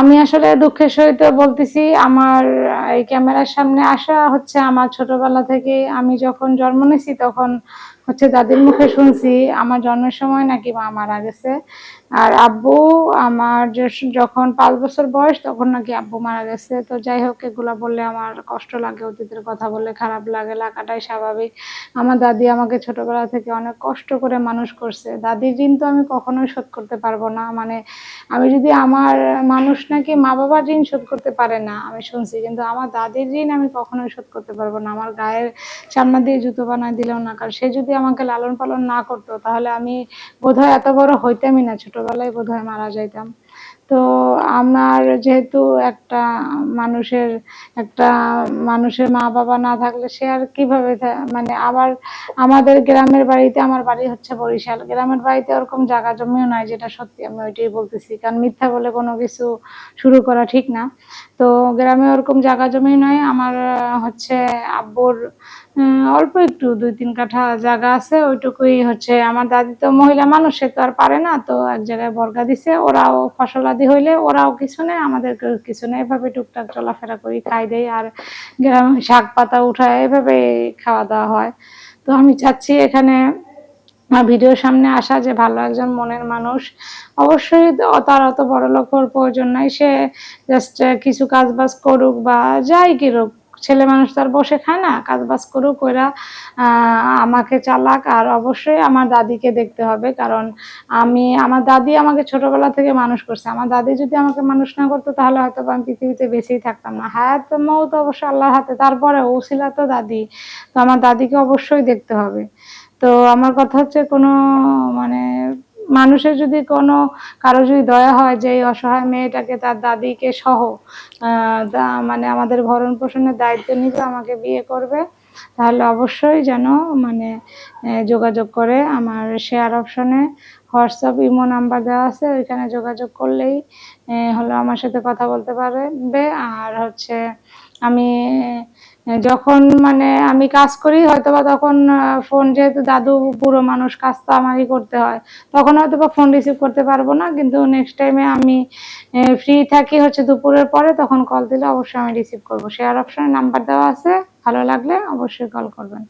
আমি আসলে দুঃখের সহিত বলতেছি, আমার এই ক্যামেরার সামনে আসা হচ্ছে আমার ছোটবেলা থেকে আমি যখন জন্ম নিয়েছি তখন হচ্ছে দাদির মুখে শুনছি, আমার জন্মের সময় নাকি মা মারা গেছে। আর আব্বু আমার যখন পাঁচ বছর বয়স, তখন নাকি আব্বু মারা গেছে। তো যাই হোক, এগুলা বললে আমার কষ্ট লাগে, অতীতের কথা বললে খারাপ লাগে, লাগাটাই স্বাভাবিক। আমার দাদি আমাকে ছোটবেলা থেকে অনেক কষ্ট করে মানুষ করছে। দাদির ঋণ তো আমি কখনোই শোধ করতে পারব না। মানে আমি যদি আমার মানুষ নাকি মা বাবার ঋণ শোধ করতে পারে না, আমি শুনছি। কিন্তু আমার দাদির ঋণ আমি কখনোই শোধ করতে পারব না। আমার গায়ের সামনে দিয়ে জুতো বানায় দিলেও না, কারণ সে যদি আমাকে লালন পালন না করতো, তাহলে আমি বোধহয় এত বড় হইতামই না, ছোটবেলায় বোধহয় মারা যাইতাম। তো আমার যেহেতু একটা মানুষের একটা মানুষের মা বাবা না থাকলে সে আর কীভাবে মানে আবার আমাদের গ্রামের বাড়িতে আমার বাড়ি হচ্ছে বরিশাল। গ্রামের বাড়িতে ওরকম জায়গা জমিও নাই যেটা সত্যি আমি ওইটাই বলতেছি, কারণ মিথ্যা বলে কোনো কিছু শুরু করা ঠিক না। তো গ্রামে ওরকম জায়গা জমি নয় আমার হচ্ছে আব্বুর অল্প একটু দুই তিন কাঠা জায়গা আছে, ওইটুকুই হচ্ছে, আমার দাদি তো মহিলা মানুষ, সে তো আর পারে না, তো এক জায়গায় বর্গা দিছে, ওরাও ফসলাদি হইলে ওরাও কিছু নেই আমাদের কিছু নেই এভাবে টুকটাক চলাফেরা করি, খাই দেই আর গ্রামে শাক পাতা উঠায়, এভাবে খাওয়া দাওয়া হয়। তো আমি চাচ্ছি এখানে ভিডিওর সামনে আসা যে ভালো একজন মনের মানুষ, অবশ্যই তার অত বড় লোকের প্রয়োজন নাই। সে জাস্ট কিছু কাজ বাজ করুক বা যাই করুক ছেলে মানুষ তার বসে খায় না কাজ বাজ করুক, ওরা আমাকে চালাক, আর অবশ্যই আমার দাদিকে দেখতে হবে, কারণ আমি, আমার দাদি আমাকে ছোটবেলা থেকে মানুষ করছে। আমার দাদি যদি আমাকে মানুষ না করতো, তাহলে হয়তো আমি পৃথিবীতে বেঁচেই থাকতাম না। হায়াত মৌ তো অবশ্য আল্লাহর হাতে তারপরে ওসিলা তো দাদি। তো আমার দাদিকে অবশ্যই দেখতে হবে। তো আমার কথা হচ্ছে কোনো মানে মানুষের যদি কোনো কারও যদি দয়া হয় যে এই অসহায় মেয়েটাকে, তার দাদিকে সহ মানে আমাদের ভরণ পোষণের দায়িত্ব নিবে, আমাকে বিয়ে করবে, তাহলে অবশ্যই যেন মানে যোগাযোগ করে আমার শেয়ার অপশনে হোয়াটসঅ্যাপ, ইমো নাম্বার দেওয়া আছে, ওইখানে যোগাযোগ করলেই হলো আমার সাথে কথা বলতে পারবে, আর হচ্ছে আমি যখন মানে আমি কাজ করি হয়তো বা তখন ফোন যেহেতু দাদু বুড়ো মানুষ, কাজ তো আমারই করতে হয়, তখন হয়তো বা ফোন রিসিভ করতে পারব না, কিন্তু নেক্সট টাইমে আমি ফ্রি থাকি হচ্ছে দুপুরের পরে, তখন কল দিলে অবশ্যই আমি রিসিভ করব। শেয়ার অপশনে নাম্বার দেওয়া আছে, ভালো লাগলে অবশ্যই কল করবেন।